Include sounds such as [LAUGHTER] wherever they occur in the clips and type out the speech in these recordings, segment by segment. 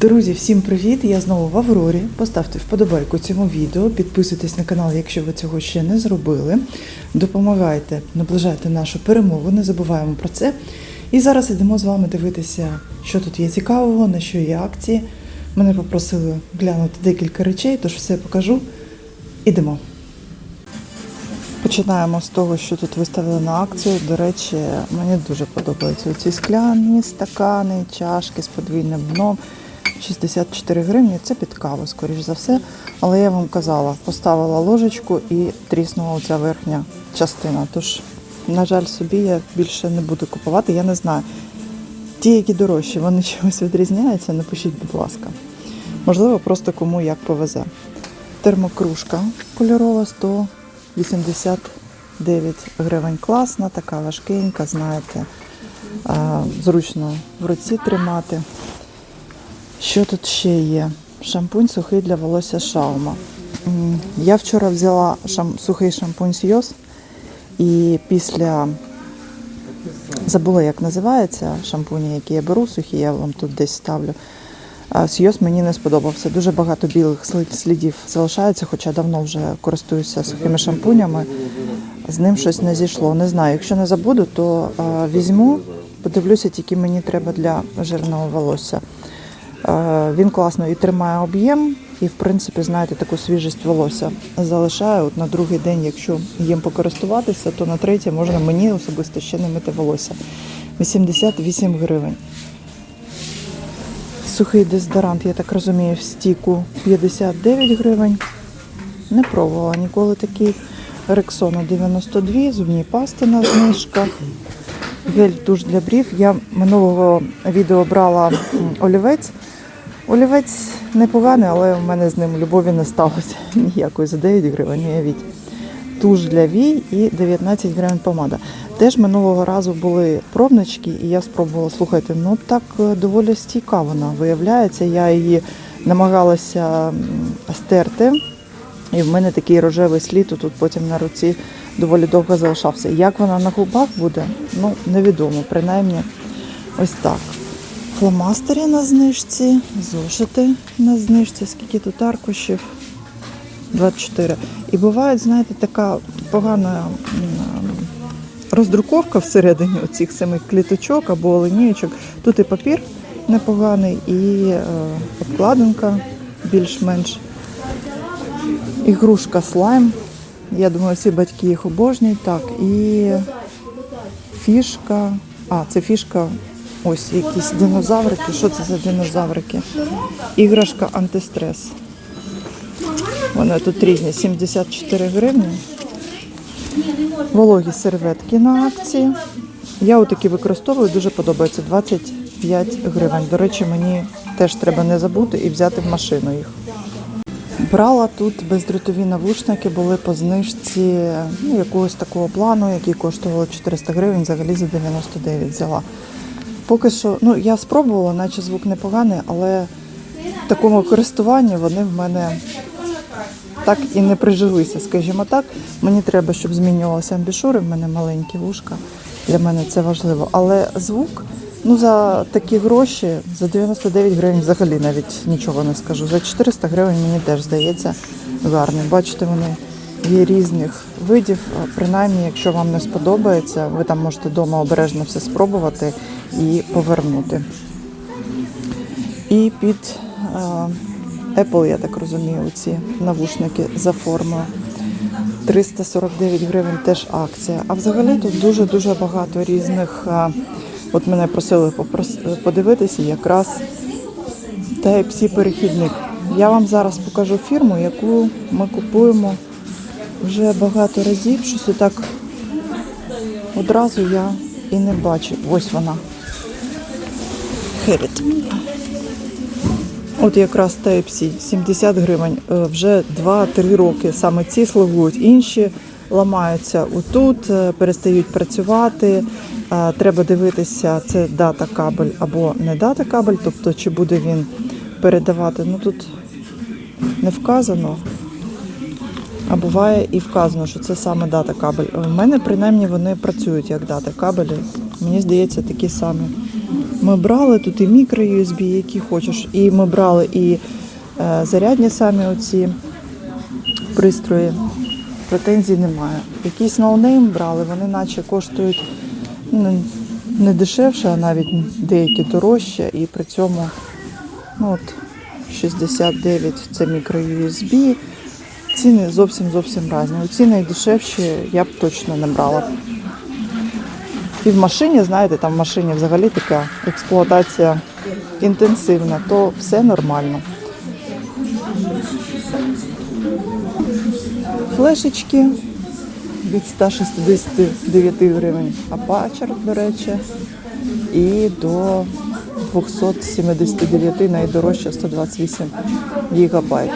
Друзі, всім привіт! Я знову в Аврорі. Поставте вподобайку цьому відео, підписуйтесь на канал, якщо ви цього ще не зробили. Допомагайте, наближайте нашу перемогу, не забуваємо про це. І зараз йдемо з вами дивитися, що тут є цікавого, на що є акції. Мене попросили глянути декілька речей, тож все покажу. Ідемо. Починаємо з того, що тут виставили на акцію. До речі, мені дуже подобаються ці скляні стакани, чашки з подвійним дном. 64 гривні. Це під каву, скоріш за все. Але я вам казала, поставила ложечку і тріснула оця верхня частина. Тож, на жаль, собі я більше не буду купувати. Я не знаю. Ті, які дорожчі, вони чимось відрізняються, напишіть, будь ласка. Можливо, просто кому як повезе. Термокружка кольорова 189 гривень. Класна, така важкенька, знаєте, зручно в руці тримати. Що тут ще є? Шампунь сухий для волосся Шаума. Я вчора взяла шам... сухий шампунь Сйоз і після забула, як називається шампуні, які я беру, сухі, я вам тут десь ставлю. Сйоз мені не сподобався. Дуже багато білих слідів залишається, хоча давно вже користуюся сухими шампунями. З ним щось не зійшло. Не знаю. Якщо не забуду, то візьму, подивлюся, тільки мені треба для жирного волосся. Е, Він класно і тримає об'єм, і в принципі, знаєте, таку свіжість волосся залишає. От на другий день, якщо їм покористуватися, то на третій можна мені особисто ще не мити волосся. 88 гривень. Сухий дезодорант, я так розумію, в стіку 59 гривень. Не пробувала ніколи такий. Рексона 92, зубні пасти на знижках. Гель туш для брів. Я минулого відео брала олівець. Олівець непоганий, але в мене з ним любові не сталося [LAUGHS] ніякої за 9 гривень, уявіть. Туш для вій і 19 гривень помада. Теж минулого разу були пробнички, і я спробувала, слухайте, ну так е, доволі стійка вона виявляється. Я її намагалася стерти, і в мене такий рожевий слід тут потім на руці доволі довго залишався. Як вона на губах буде, ну невідомо. Принаймні, ось так. Фломастери на знижці, зошити на знижці, скільки тут аркушів? 24. І буває, знаєте, така погана роздруковка всередині оцих самих кліточок або линієчок. Тут і папір непоганий, і е, обкладинка більш-менш. Ігрушка слайм. Я думаю, всі батьки їх обожнюють. Так, і фішка. А, це фішка. Ось якісь динозаврики. Що це за динозаврики? Іграшка антистрес. Вони тут різні, 74 гривні. Вологі серветки на акції. Я отакі використовую, дуже подобається. 25 гривень. До речі, мені теж треба не забути і взяти в машину їх. Брала тут бездротові навушники, були по знижці ну, якогось такого плану, який коштували 400 гривень, взагалі за 99 взяла. Поки що, ну я спробувала, наче звук непоганий, але в такому користуванні вони в мене так і не прижилися, скажімо так. Мені треба, щоб змінювалися амбішури, в мене маленькі вушка. Для мене це важливо. Але звук, ну за такі гроші, за 99 гривень взагалі навіть нічого не скажу. За 400 гривень мені теж здається гарний. Бачите, вони є різних видів. Принаймні, якщо вам не сподобається, ви там можете вдома обережно все спробувати і повернути. І під е, Apple, я так розумію, ці навушники за формою. 349 гривень теж акція. А взагалі тут дуже-дуже багато різних. От мене просили попрос- подивитися якраз Type-C перехідник. Я вам зараз покажу фірму, яку ми купуємо вже багато разів. Щось отак одразу я і не бачу. Ось вона. Херіт. От якраз Type-C, 70 гривень. Е, Вже 2-3 роки саме ці слугують. Інші ламаються отут, е, перестають працювати. Е, Треба дивитися, це дата кабель або не дата кабель, тобто чи буде він передавати. Ну тут не вказано. А буває і вказано, що це саме дата кабель. У мене принаймні вони працюють як дата кабелі. Мені здається, такі самі Ми брали тут і мікро USB, які хочеш, і ми брали і е, зарядні самі оці пристрої. Претензій немає. Якісь ноунейм брали, вони наче коштують ну, не дешевше, а навіть деякі дорожче. І при цьому ну, от, 69 це мікро USB. Ціни зовсім зовсім різні. Ці найдешевші я б точно не брала. І в машині, знаєте, там в машині взагалі така експлуатація інтенсивна, то все нормально. Флешечки від 169 гривень Apache, до речі, і до 279 найдорожча 128 гігабайт.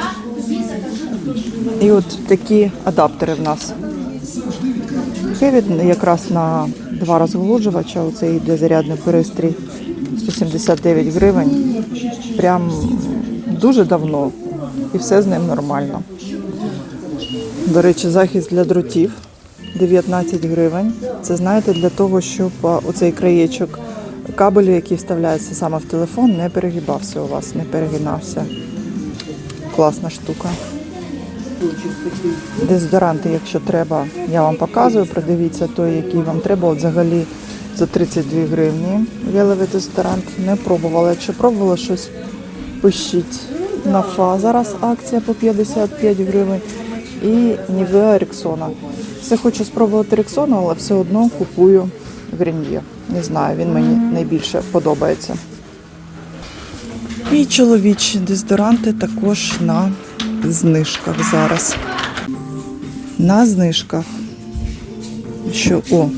І от такі адаптери в нас. Хевід якраз на два розголуджувача, оце йде зарядний пристрій 179 гривень. Прям дуже давно. І все з ним нормально. До речі, захист для дротів 19 гривень. Це знаєте для того, щоб оцей краєчок кабелю, який вставляється саме в телефон, не перегибався у вас, не перегинався. Класна штука. Дезодоранти, якщо треба, я вам показую. Придивіться той, який вам треба. От взагалі за 32 гривні. Гелевий дезодорант не пробувала. Якщо пробувала щось, пишіть. Нафа зараз акція по 55 гривень. І Нівеа Ріксона. Все хочу спробувати ріксону, але все одно купую Грін'є. Не знаю, він мені найбільше подобається. І чоловічі дезодоранти також на знижках зараз. На знижках. Що о.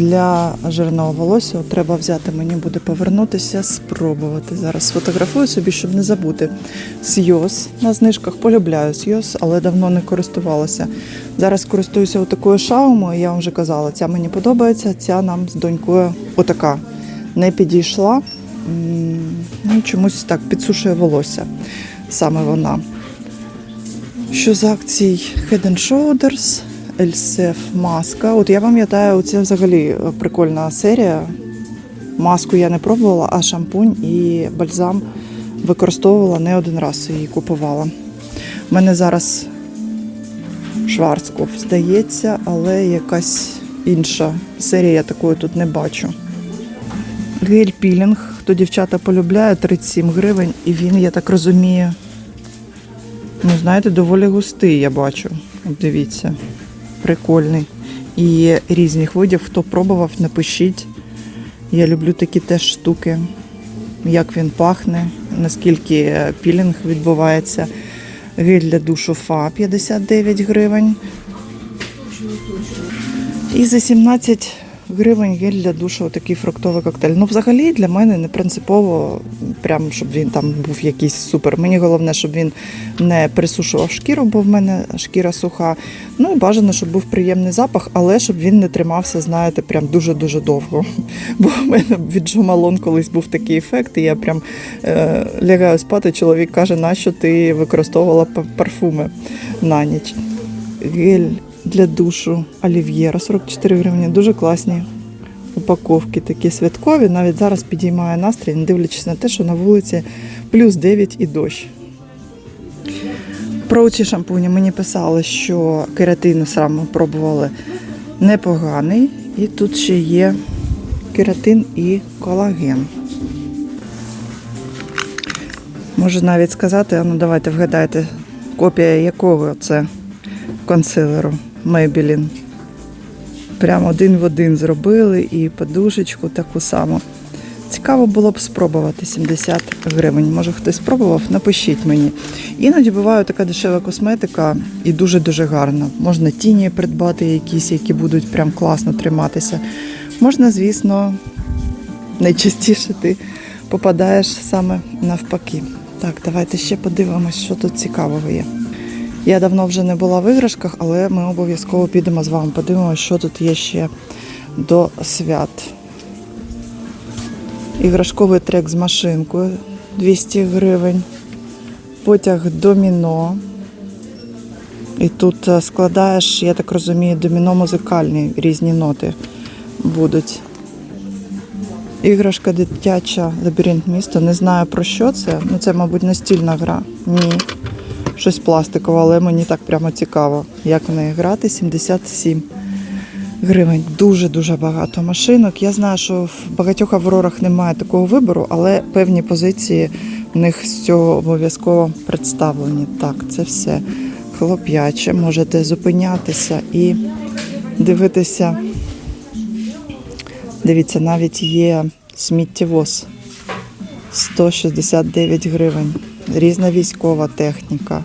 Для жирного волосся треба взяти, мені буде повернутися, спробувати. Зараз сфотографую собі, щоб не забути. Сйоз на знижках полюбляю Сйоз, але давно не користувалася. Зараз користуюся отакою шаумою, я вам вже казала, ця мені подобається, ця нам з донькою отака не підійшла. Ну, чомусь так підсушує волосся. Саме вона. Що з акцій Head and Shoulders, Elsef маска. От я пам'ятаю, це взагалі е, прикольна серія. Маску я не пробувала, а шампунь і бальзам використовувала не один раз її купувала. У мене зараз Шварцкоп здається, але якась інша серія я такої тут не бачу. Гель пілінг, хто дівчата полюбляє, 37 гривень, і він, я так розумію, ну, знаєте, доволі густий, я бачу. Дивіться, прикольний. І різних видів. Хто пробував, напишіть. Я люблю такі теж штуки. Як він пахне, наскільки е, пілінг відбувається. Гель для душу Фа 59 гривень. І за 17 гривень гель для душу такий фруктовий коктейль. Ну, взагалі для мене не принципово, прям щоб він там був якийсь супер. Мені головне, щоб він не присушував шкіру, бо в мене шкіра суха. Ну і бажано, щоб був приємний запах, але щоб він не тримався, знаєте, прям дуже-дуже довго. [LAUGHS] Бо в мене від Джомалон колись був такий ефект, і я прям е, лягаю спати. Чоловік каже, нащо ти використовувала парфуми на ніч. Гель для душу Олів'єра 44 гривні. Дуже класні упаковки, такі святкові. Навіть зараз підіймає настрій, не дивлячись на те, що на вулиці плюс 9 і дощ. Про ці шампуні мені писали, що кератин саме пробували непоганий. І тут ще є кератин і колаген. Можу навіть сказати, а ну давайте вгадайте, копія якого це консилеру Maybelline. Прямо один в один зробили і подушечку таку саму. Цікаво було б спробувати 70 гривень. Може хтось спробував, напишіть мені. Іноді буває така дешева косметика і дуже-дуже гарна. Можна тіні придбати якісь, які будуть прям класно триматися. Можна, звісно, найчастіше ти попадаєш саме навпаки. Так, давайте ще подивимось, що тут цікавого є. Я давно вже не була в іграшках, але ми обов'язково підемо з вами, подивимося, що тут є ще до свят. Іграшковий трек з машинкою 200 гривень. Потяг доміно. І тут е, складаєш, я так розумію, доміно музикальні різні ноти будуть. Іграшка дитяча лабіринт міста. Не знаю про що це. Ну це, мабуть, настільна гра. Ні. Щось пластикове, але мені так прямо цікаво, як в неї грати. 77 гривень. Дуже-дуже багато машинок. Я знаю, що в багатьох аврорах немає такого вибору, але певні позиції в них з цього обов'язково представлені. Так, це все хлоп'яче. Можете зупинятися і дивитися. Дивіться, навіть є сміттєвоз 169 гривень. Різна військова техніка.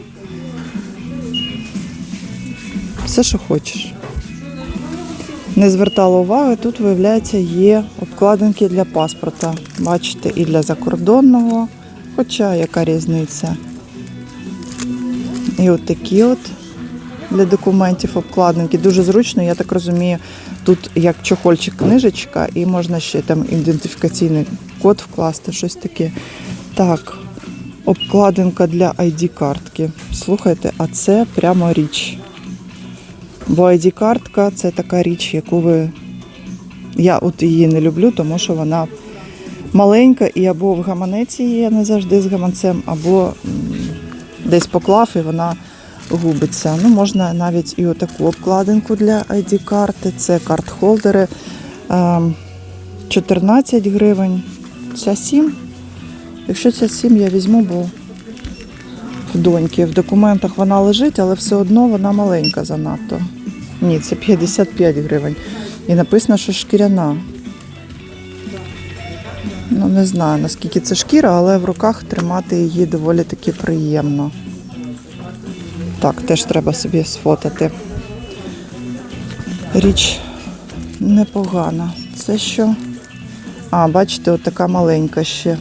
Все, що хочеш. Не звертала уваги, тут, виявляється, є обкладинки для паспорта. Бачите, і для закордонного, хоча яка різниця. І от такі от для документів обкладинки. Дуже зручно, я так розумію, тут як чохольчик книжечка, і можна ще там ідентифікаційний код вкласти, щось таке. Так, обкладинка для ID-картки. Слухайте, а це прямо річ. Бо ID-картка це така річ, яку ви. Я от її не люблю, тому що вона маленька і або в гаманеці є не завжди з гаманцем, або десь поклав і вона губиться. Ну, можна навіть і отаку обкладинку для ID-карти. Це карт-холдери. Ем, 14 гривень. Ця 7. Якщо ця 7 я візьму, бо в доньки. В документах вона лежить, але все одно вона маленька занадто. Ні, це 55 гривень. І написано, що шкіряна. Ну, не знаю, наскільки це шкіра, але в руках тримати її доволі таки приємно. Так, теж треба собі сфотати. Річ непогана. Це що? А, бачите, от така маленька ще.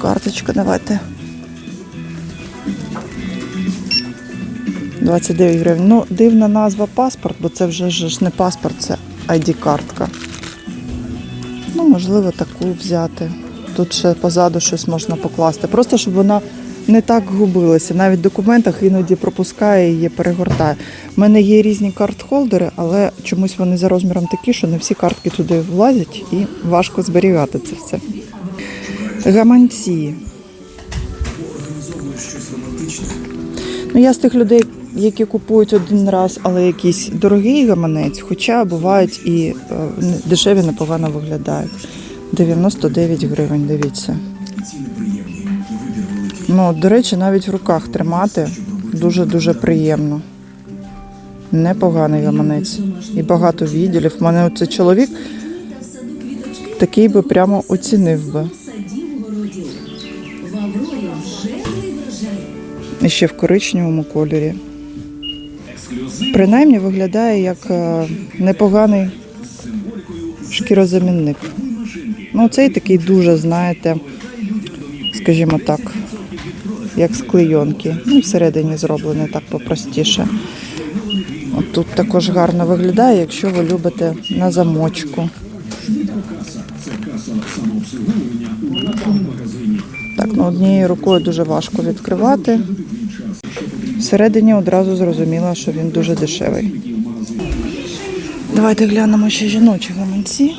Карточка, давайте. 29 гривень. Ну, дивна назва паспорт, бо це вже ж не паспорт, це ID-картка. Ну, можливо, таку взяти. Тут ще позаду щось можна покласти. Просто щоб вона не так губилася. Навіть в документах іноді пропускає її, перегортає. У мене є різні карт-холдери, але чомусь вони за розміром такі, що не всі картки туди влазять і важко зберігати це все. Гаманці. Ну, я з тих людей, які купують один раз, але якийсь дорогий гаманець, хоча бувають і е, дешеві непогано виглядають. 99 гривень, дивіться. Ну, до речі, навіть в руках тримати дуже-дуже приємно. Непоганий гаманець. І багато відділів. У мене оцей чоловік такий би прямо оцінив би. Ще в коричневому кольорі. Принаймні виглядає як е, непоганий шкірозамінник. Ну, цей такий дуже, знаєте, скажімо так, як з клейонки. Ну, всередині зроблений так попростіше. От тут також гарно виглядає, якщо ви любите на замочку. Так, ну однією рукою дуже важко відкривати. Всередині одразу зрозуміла, що він дуже дешевий. Давайте глянемо ще жіночі гаманці.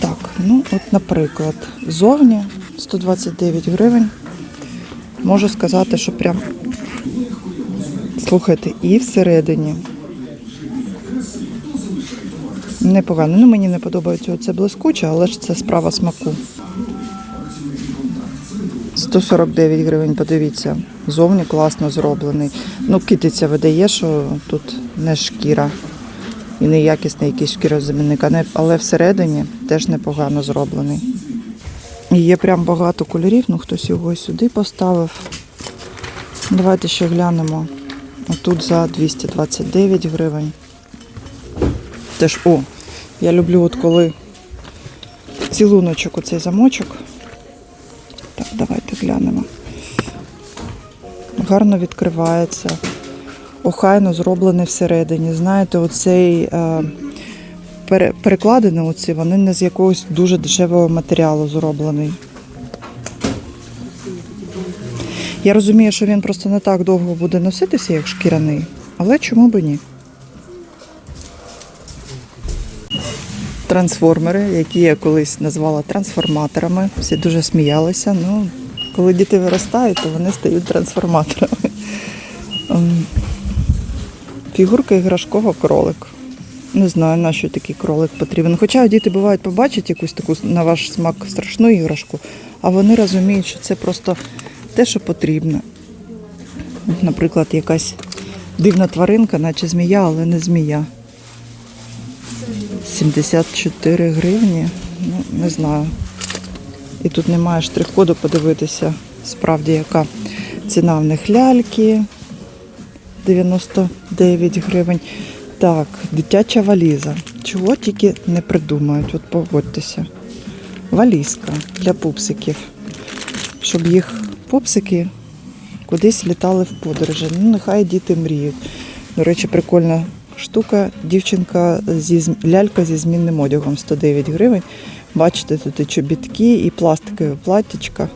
Так, ну от, наприклад, зовні 129 гривень. Можу сказати, що прям слухайте, і всередині. Непогано. Ну, мені не подобається оце блискуче, але ж це справа смаку. 149 гривень, подивіться. Зовні класно зроблений. Ну, китиця видає, що тут не шкіра і не якісний якийсь шкірозамінник, але всередині теж непогано зроблений. І є прям багато кольорів, ну хтось його сюди поставив. Давайте ще глянемо. Тут за 229 гривень. Теж, о, я люблю, от коли цілуночок, оцей замочок. Давайте глянемо. Гарно відкривається. Охайно зроблений всередині. Знаєте, оцей е, перекладини, оці, вони не з якогось дуже дешевого матеріалу зроблений. Я розумію, що він просто не так довго буде носитися, як шкіряний, але чому би ні? Трансформери, які я колись назвала трансформаторами. Всі дуже сміялися. Ну, коли діти виростають, то вони стають трансформаторами. Ем, Фігурка іграшкова кролик. Не знаю, на що такий кролик потрібен. Хоча діти бувають побачать якусь таку на ваш смак страшну іграшку, а вони розуміють, що це просто те, що потрібно. Наприклад, якась дивна тваринка, наче змія, але не змія. 74 гривні. Ну, не знаю. І тут немає штрих-коду подивитися, справді, яка ціна в них ляльки. 99 гривень. Так, дитяча валіза. Чого тільки не придумають, от погодьтеся. Валізка для пупсиків. Щоб їх пупсики кудись літали в подорожі. Ну, нехай діти мріють. До речі, прикольна штука. Дівчинка зі лялька зі змінним одягом 109 гривень. Бачите, тут і чобітки, і пластикові платтячка.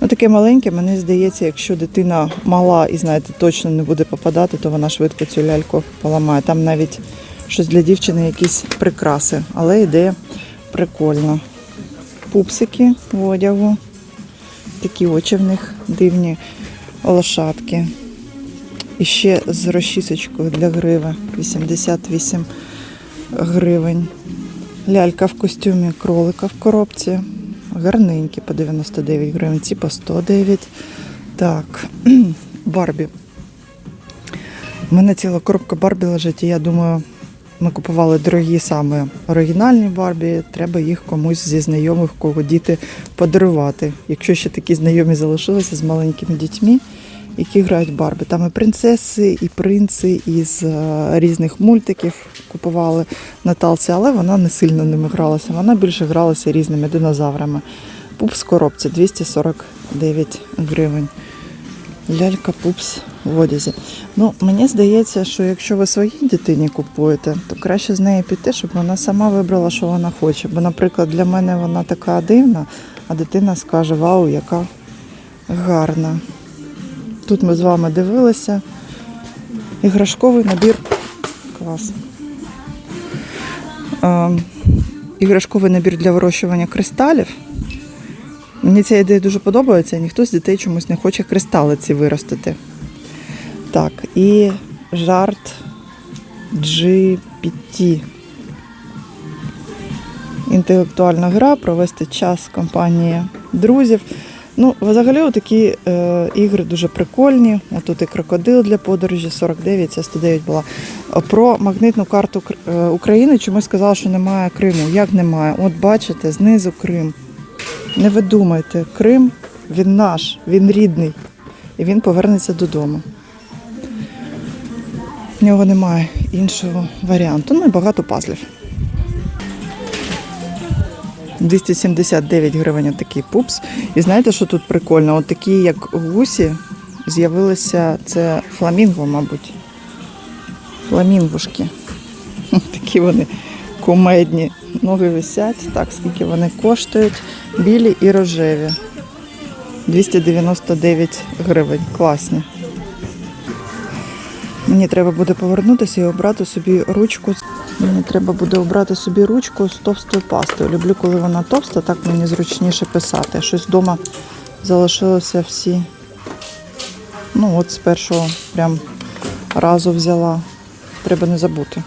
Ну, таке маленьке, мені здається, якщо дитина мала і знаєте, точно не буде попадати, то вона швидко цю ляльку поламає. Там навіть щось для дівчини, якісь прикраси, але ідея прикольна. Пупсики в одягу. Такі очі в них дивні лошадки. І ще з розчісочкою для гриви 88 гривень. Лялька в костюмі кролика в коробці. Гарненькі по 99 гривень, ці по 109. Так, [CLEARS THROAT] Барбі. У мене ціла коробка Барбі лежить, і я думаю, ми купували дорогі саме оригінальні Барбі. Треба їх комусь зі знайомих, кого діти подарувати. Якщо ще такі знайомі залишилися з маленькими дітьми, які грають в Барбі. Там і принцеси, і принци із е, різних мультиків купували Наталці, але вона не сильно ними гралася. Вона більше гралася різними динозаврами. Пупс коробці 249 гривень. Лялька пупс в одязі. Ну, мені здається, що якщо ви своїй дитині купуєте, то краще з нею піти, щоб вона сама вибрала, що вона хоче. Бо, наприклад, для мене вона така дивна, а дитина скаже: Вау, яка гарна. Тут ми з вами дивилися. Іграшковий набір. Клас. Е, іграшковий набір для вирощування кристалів. Мені ця ідея дуже подобається, і ніхто з дітей чомусь не хоче кристали ці виростити. Так, і жарт GPT. Інтелектуальна гра, провести час з компанії друзів. Ну, взагалі, такі е, ігри дуже прикольні. Отут і крокодил для подорожі 49, це 109 була. Про магнитну карту е, України чомусь сказала, що немає Криму. Як немає? От бачите, знизу Крим. Не ви думайте, Крим він наш, він рідний. І він повернеться додому. В нього немає іншого варіанту. Ну і багато пазлів. 279 гривень такий пупс. І знаєте, що тут прикольно? От такі, як гусі, з'явилися це фламінго, мабуть. Фламінгушки. [LAUGHS] Такі вони кумедні. Ноги висять. Так, скільки вони коштують? Білі і рожеві. 299 гривень. Класні. Мені треба буде повернутися і обрати собі ручку. Треба буде обрати собі ручку з товстою пастою. Люблю, коли вона товста, так мені зручніше писати. Щось вдома залишилося всі. Ну, от з першого прям разу взяла. Треба не забути.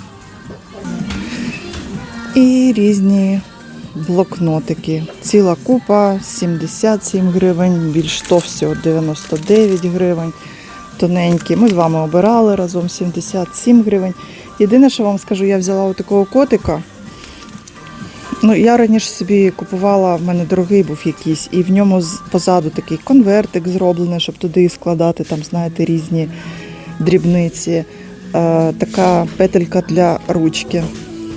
І різні блокнотики. Ціла купа 77 гривень, більш товсті от 99 гривень тоненькі. Ми з вами обирали разом 77 гривень. Єдине, що вам скажу, я взяла такого котика. Ну, я раніше собі купувала, в мене дорогий був якийсь, і в ньому позаду такий конвертик зроблений, щоб туди складати, там, знаєте, різні дрібниці. Е, така петелька для ручки.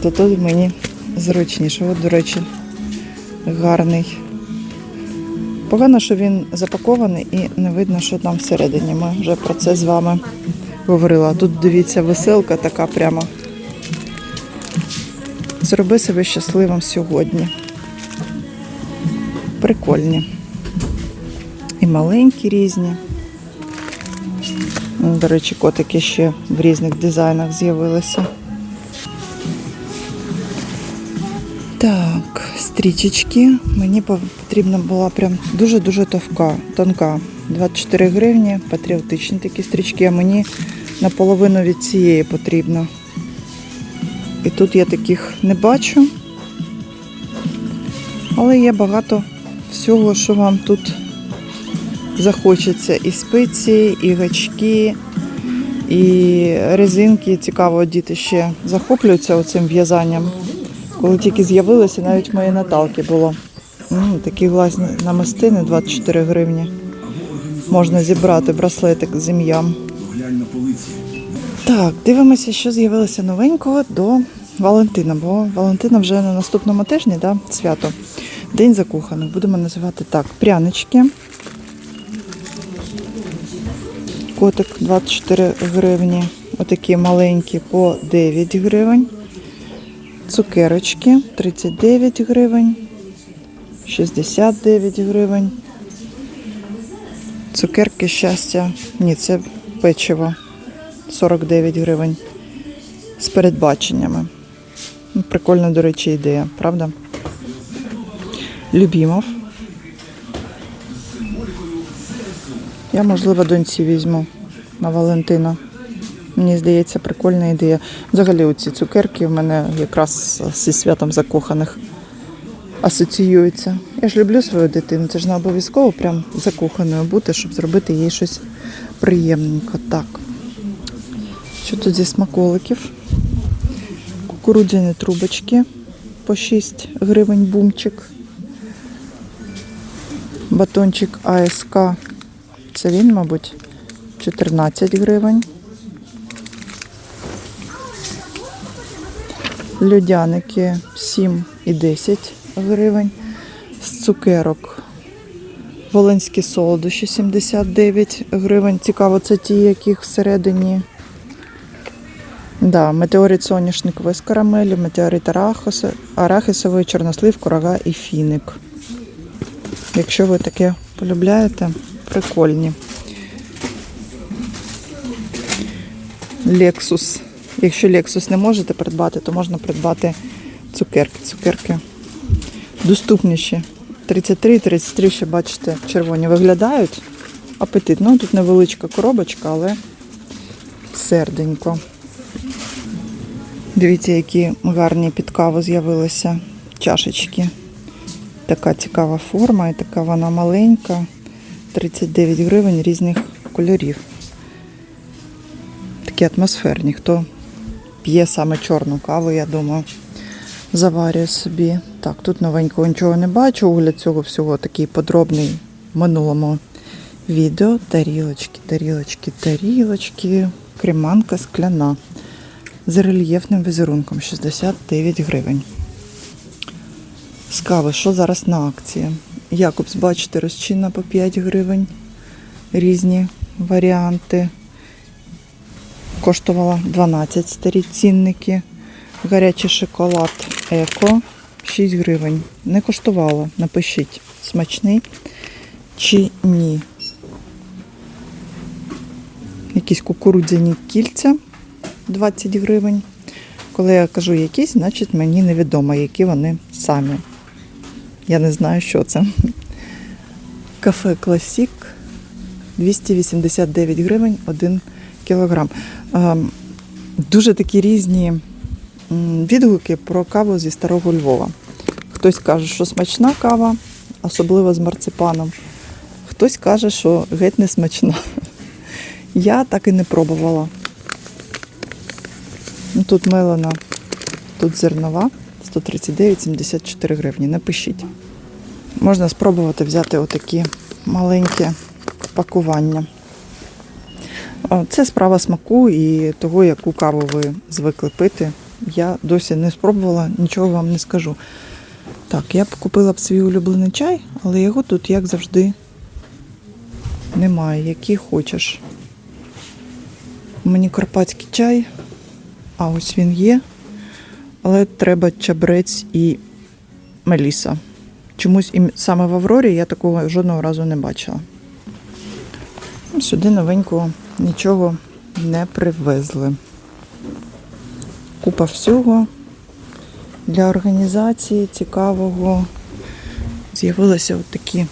То тут мені зручніше. От, до речі, гарний. Погано, що він запакований і не видно, що там всередині. Ми вже про це з вами говорили. А Тут дивіться, веселка така прямо. Зроби себе щасливим сьогодні. Прикольні. І маленькі різні. Ну, До речі, котики ще в різних дизайнах з'явилися. Так, стрічечки. Мені потрібна була прям дуже-дуже тонка. 24 гривні, патріотичні такі стрічки, а мені наполовину від цієї потрібно. І тут я таких не бачу. Але є багато всього, що вам тут захочеться. І спиці, і гачки, і резинки. Цікаво, діти ще захоплюються оцим в'язанням. Коли тільки з'явилося, навіть моєї Наталки було. Такі власні намистини 24 гривні. Можна зібрати браслетик з ім'ям. Так, дивимося, що з'явилося новенького до Валентина, бо Валентина вже на наступному тижні, да, свято. День закоханих. Будемо називати так. Прянички. Котик 24 гривні. Отакі маленькі по 9 гривень. Цукерочки 39 гривень. 69 гривень. Цукерки щастя. Ні, це печиво. 49 гривень з передбаченнями. Ну, Прикольна, до речі, ідея, правда? Любімов. Я, можливо, доньці візьму на Валентина. Мені здається, прикольна ідея. Взагалі, оці цукерки в мене якраз зі святом закоханих асоціюються. Я ж люблю свою дитину, це ж не обов'язково прям закоханою бути, щоб зробити їй щось приємненько. Так. Що тут зі смаколиків? Кукурудзяні трубочки по 6 гривень бумчик. Батончик АСК. Це він, мабуть, 14 гривень. Льодяники 7 і 10 гривень. З цукерок Волинські солодощі 79 гривень. Цікаво, це ті, яких всередині. Да, метеорит соняшниковий з карамелі, метеорит арахиса- арахісовий, чорнослив, курага і фіник. Якщо ви таке полюбляєте, прикольні. Lexus. Якщо Lexus не можете придбати, то можна придбати цукерки. Цукерки доступніші. 33 33 ще бачите, червоні виглядають. Апетит. Ну, тут невеличка коробочка, але серденько. Дивіться, які гарні під каву з'явилися чашечки. Така цікава форма і така вона маленька. 39 гривень різних кольорів. Такі атмосферні. Хто п'є саме чорну каву, я думаю, заварює собі. Так, тут новенького нічого не бачу. Огляд цього всього такий подробний в минулому відео. Тарілочки, тарілочки, тарілочки. Креманка скляна з рельєфним візерунком 69 гривень. З кави, що зараз на акції? Якобс, бачите, розчинна по 5 гривень. Різні варіанти. Коштувала 12 старі цінники. Гарячий шоколад Еко 6 гривень. Не коштувало. Напишіть, смачний чи ні. Якісь кукурудзяні кільця 20 гривень. Коли я кажу якісь, значить мені невідомо, які вони самі. Я не знаю, що це. Кафе Класік 289 гривень 1 кілограм. Ем, Дуже такі різні відгуки про каву зі старого Львова. Хтось каже, що смачна кава, особливо з марципаном. Хтось каже, що геть не смачна. Я так і не пробувала. Ну, Тут мелена, тут зернова, 139,74 гривні. Напишіть. Можна спробувати взяти отакі маленькі пакування. Це справа смаку і того, яку каву ви звикли пити. Я досі не спробувала, нічого вам не скажу. Так, я б купила б свій улюблений чай, але його тут, як завжди, немає, який хочеш. Мені карпатський чай, а ось він є. Але треба чабрець і меліса. Чомусь і саме в Аврорі я такого жодного разу не бачила. Сюди новенького нічого не привезли. Купа всього. Для організації цікавого з'явилися такі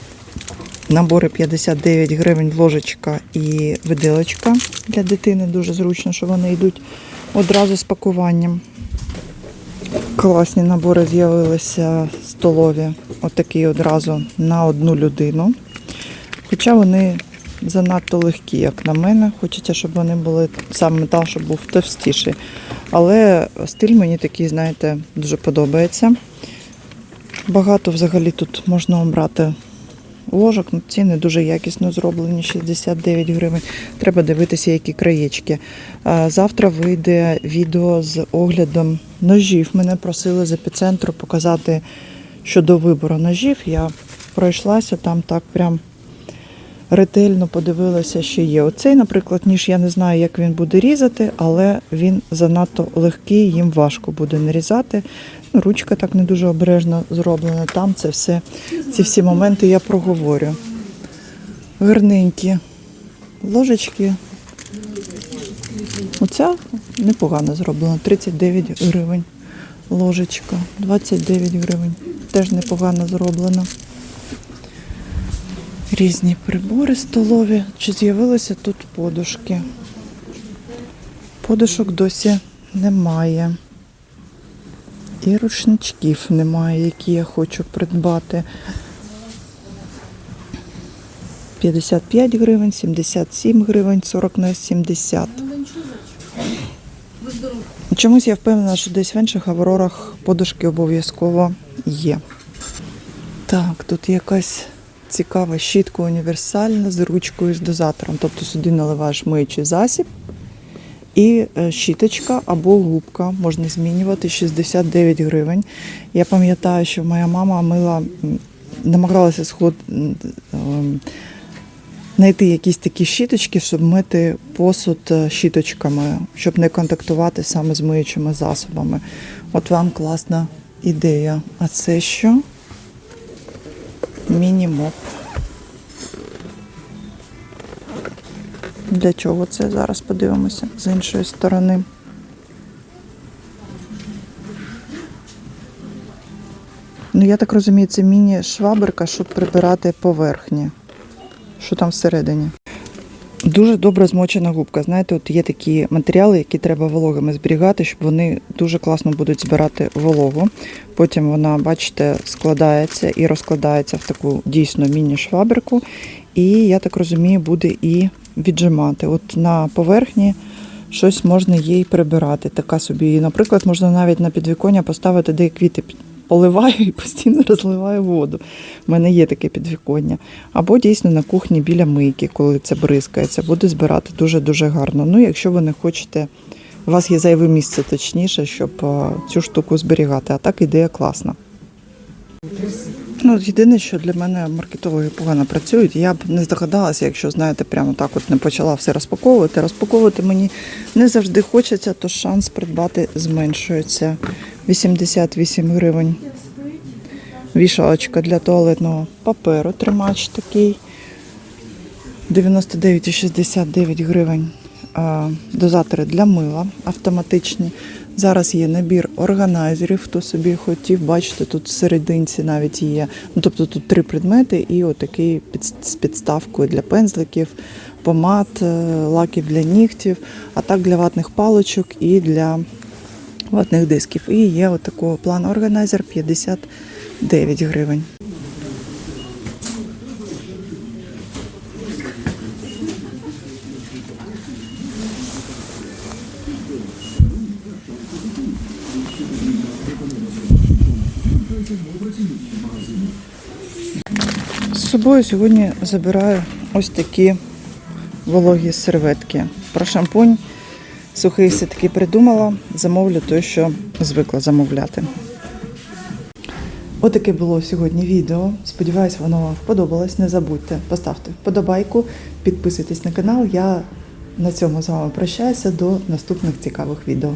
набори 59 гривень ложечка і виделочка для дитини. Дуже зручно, що вони йдуть одразу з пакуванням. Класні набори з'явилися столові. Отакі одразу на одну людину. Хоча вони занадто легкі, як на мене. Хочеться, щоб вони були сам метал, щоб був товстіший. Але стиль мені такий, знаєте, дуже подобається. Багато взагалі тут можна обрати ложок. Ну, Ціни дуже якісно зроблені, 69 гривень. Треба дивитися, які краєчки. Завтра вийде відео з оглядом ножів. Мене просили з епіцентру показати щодо вибору ножів. Я пройшлася там так прям ретельно подивилася, що є. Оцей, наприклад, ніж я не знаю, як він буде різати, але він занадто легкий, їм важко буде нарізати. Ну, Ручка так не дуже обережно зроблена. Там це все, ці всі моменти я проговорю. Гарненькі ложечки. Оця непогано зроблена. 39 гривень. Ложечка. 29 гривень. Теж непогано зроблена різні прибори столові. Чи з'явилися тут подушки? Подушок досі немає. І рушничків немає, які я хочу придбати. 55 гривень, 77 гривень, 40 на 70. Чомусь я впевнена, що десь в інших аврорах подушки обов'язково є. Так, тут якась цікава щітка універсальна з ручкою з дозатором. Тобто сюди наливаєш миючий засіб і е, щіточка або губка можна змінювати 69 гривень. Я пам'ятаю, що моя мама мила, намагалася сход знайти якісь такі щіточки, щоб мити посуд е, щіточками, щоб не контактувати саме з миючими засобами. От вам класна ідея. А це що? Міні-моп. Для чого це? Зараз подивимося з іншої сторони. Ну, я так розумію, це міні-шваберка, щоб прибирати поверхні. Що там всередині? Дуже добре змочена губка. Знаєте, от є такі матеріали, які треба вологими зберігати, щоб вони дуже класно будуть збирати вологу. Потім вона, бачите, складається і розкладається в таку дійсно міні-шваберку. І я так розумію, буде і віджимати. От на поверхні щось можна їй прибирати. Така собі. Наприклад, можна навіть на підвіконня поставити, де квіти поливаю і постійно розливаю воду. У мене є таке підвіконня. Або дійсно на кухні біля мийки, коли це бризкається, буде збирати дуже-дуже гарно. Ну, якщо ви не хочете, у вас є зайве місце точніше, щоб е, цю штуку зберігати. А так ідея класна. Ну, єдине, що для мене маркетологи погано працюють. Я б не здогадалася, якщо знаєте, прямо так от не почала все розпаковувати. Розпаковувати мені не завжди хочеться, то шанс придбати зменшується. 88 гривень. Вішалочка для туалетного паперу, тримач такий. 99,69 гривень. Дозатори для мила автоматичні. Зараз є набір органайзерів, хто собі хотів. Бачите, тут серединці навіть є. Ну, тобто тут три предмети і отакий під, з підставкою для пензликів, помад, е, лаків для нігтів, а так для ватних паличок і для ватних дисків. І є отакого плану органайзер 59 гривень. З собою сьогодні забираю ось такі вологі серветки. Про шампунь сухий все-таки придумала. Замовлю те, що звикла замовляти. Отаке було сьогодні відео. Сподіваюсь, воно вам сподобалось. Не забудьте, поставте вподобайку, підписуйтесь на канал. Я на цьому з вами прощаюся до наступних цікавих відео.